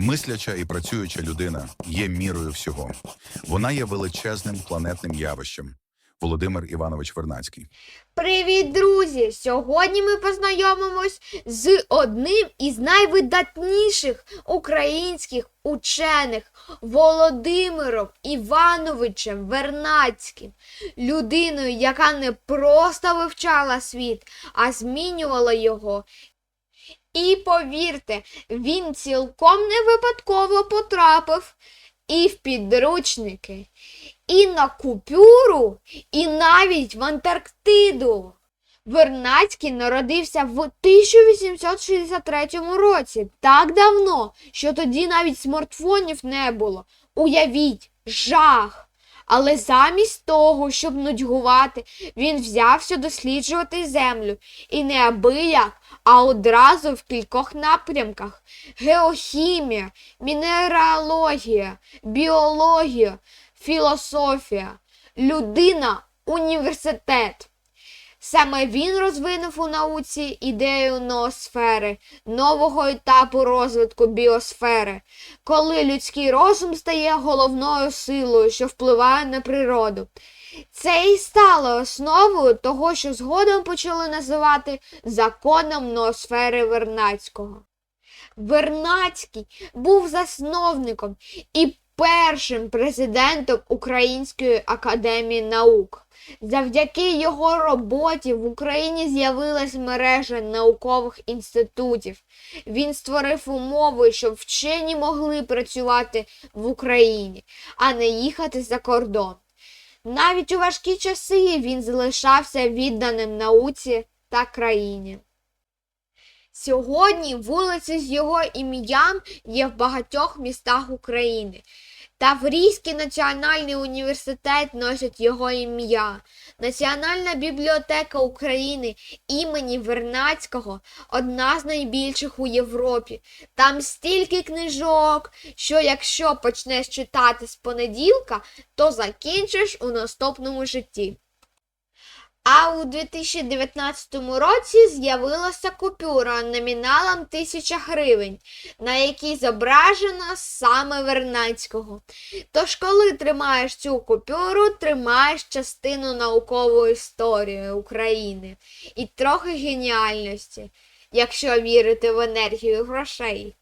Мисляча і працююча людина є мірою всього. Вона є величезним планетним явищем. Володимир Іванович Вернацький. Привіт, друзі! Сьогодні ми познайомимось з одним із найвидатніших українських учених Володимиром Івановичем Вернацьким, людиною, яка не просто вивчала світ, а змінювала його. І повірте, він цілком не випадково потрапив і в підручники, і на купюру, і навіть в Антарктиду. Вернацький народився в 1863 році, так давно, що тоді навіть смартфонів не було. Уявіть, жах! Але замість того, щоб нудьгувати, він взявся досліджувати землю. І не абияк, а одразу в кількох напрямках: геохімія, мінералогія, біологія, філософія, людина, університет. Саме він розвинув у науці ідею ноосфери, нового етапу розвитку біосфери, коли людський розум стає головною силою, що впливає на природу. Це і стало основою того, що згодом почали називати законом ноосфери Вернацького. Вернацький був засновником і першим президентом Української академії наук. Завдяки його роботі в Україні з'явилась мережа наукових інститутів. Він створив умови, щоб вчені могли працювати в Україні, а не їхати за кордон. Навіть у важкі часи він залишався відданим науці та країні. Сьогодні вулиці з його ім'ям є в багатьох містах України. Таврійський національний університет носить його ім'я. Національна бібліотека України імені Вернацького одна з найбільших у Європі. Там стільки книжок, що якщо почнеш читати з понеділка, то закінчиш у наступному житті. А у 2019 році з'явилася купюра номіналом 1000 гривень, на якій зображено саме Вернацького. Тож, коли тримаєш цю купюру, тримаєш частину наукової історії України і трохи геніальності, якщо вірити в енергію грошей.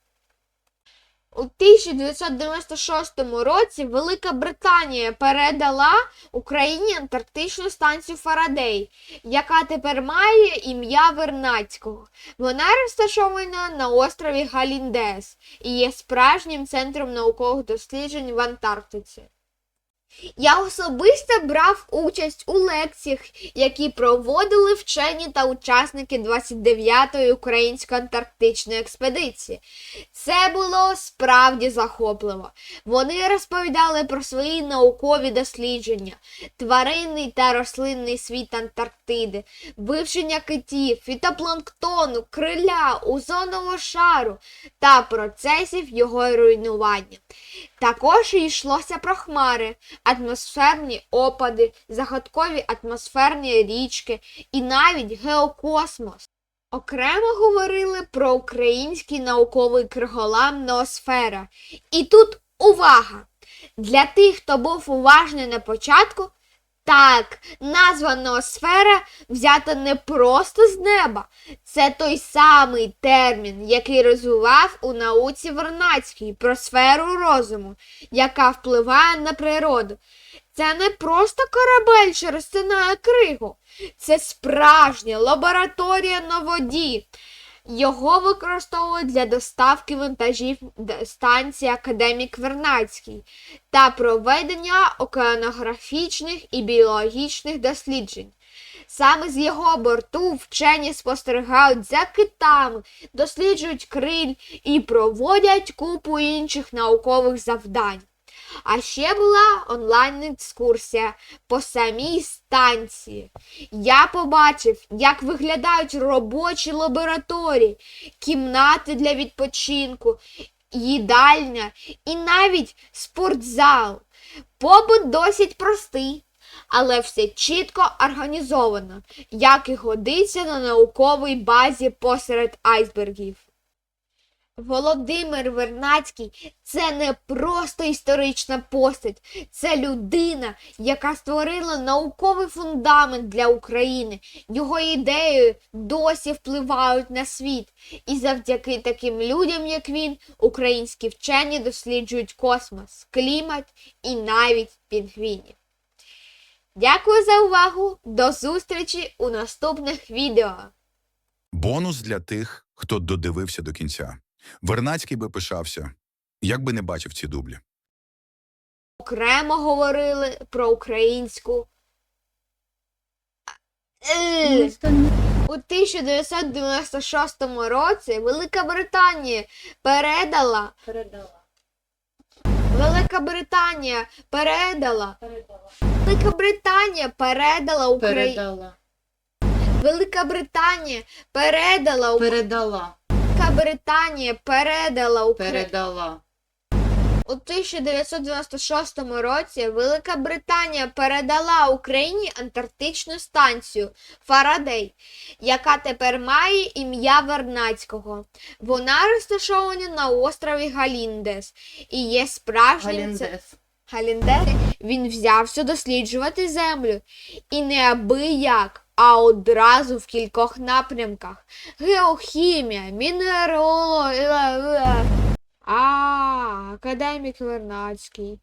У 1996 році Велика Британія передала Україні антарктичну станцію Фарадей, яка тепер має ім'я Вернацького. Вона розташована на острові Галіндес і є справжнім центром наукових досліджень в Антарктиці. Я особисто брав участь у лекціях, які проводили вчені та учасники 29-ї української антарктичної експедиції. Це було справді захопливо. Вони розповідали про свої наукові дослідження, тваринний та рослинний світ Антарктиди, вивчення китів, фітопланктону, криля, озонового шару та процесів його руйнування. Також йшлося про хмари, атмосферні опади, загадкові атмосферні річки і навіть геокосмос. Окремо говорили про український науковий криголам Ноосфера. І тут увага! Для тих, хто був уважний на початку, так, назва Ноосфера взята не просто з неба. Це той самий термін, який розвивав у науці Вернацький про сферу розуму, яка впливає на природу. Це не просто корабель, що розтинає кригу. Це справжня лабораторія на воді. Його використовують для доставки вантажів до станції Академік Вернацький та проведення океанографічних і біологічних досліджень. Саме з його борту вчені спостерігають за китами, досліджують криль і проводять купу інших наукових завдань. А ще була онлайн-екскурсія по самій станції. Я побачив, як виглядають робочі лабораторії, кімнати для відпочинку, їдальня і навіть спортзал. Побут досить простий, але все чітко організовано, як і годиться на науковій базі посеред айсбергів. Володимир Вернацький це не просто історична постать, це людина, яка створила науковий фундамент для України. Його ідеї досі впливають на світ. І завдяки таким людям, як він, українські вчені досліджують космос, клімат і навіть пінгвінів. Дякую за увагу! До зустрічі у наступних відео! Бонус для тих, хто додивився до кінця. Вернацький би пишався, як би не бачив ці дублі. окремо говорили про українську. Е, У 1996 році Велика Британія передала Передала. Велика Британія передала Передала. Велика Британія передала Україну. Передала. Велика Британія передала Передала. Велика Британія передала Україну. Передала. У 1996 році Велика Британія передала Україні антарктичну станцію Фарадей, яка тепер має ім'я Вернацького. Вона розташована на острові Галіндес і є справжнім Галіндес. Галіндес. Він взявся досліджувати землю і не аби як, а одразу в кількох напрямках: геохімія, мінерологія. А, академік Вернацький.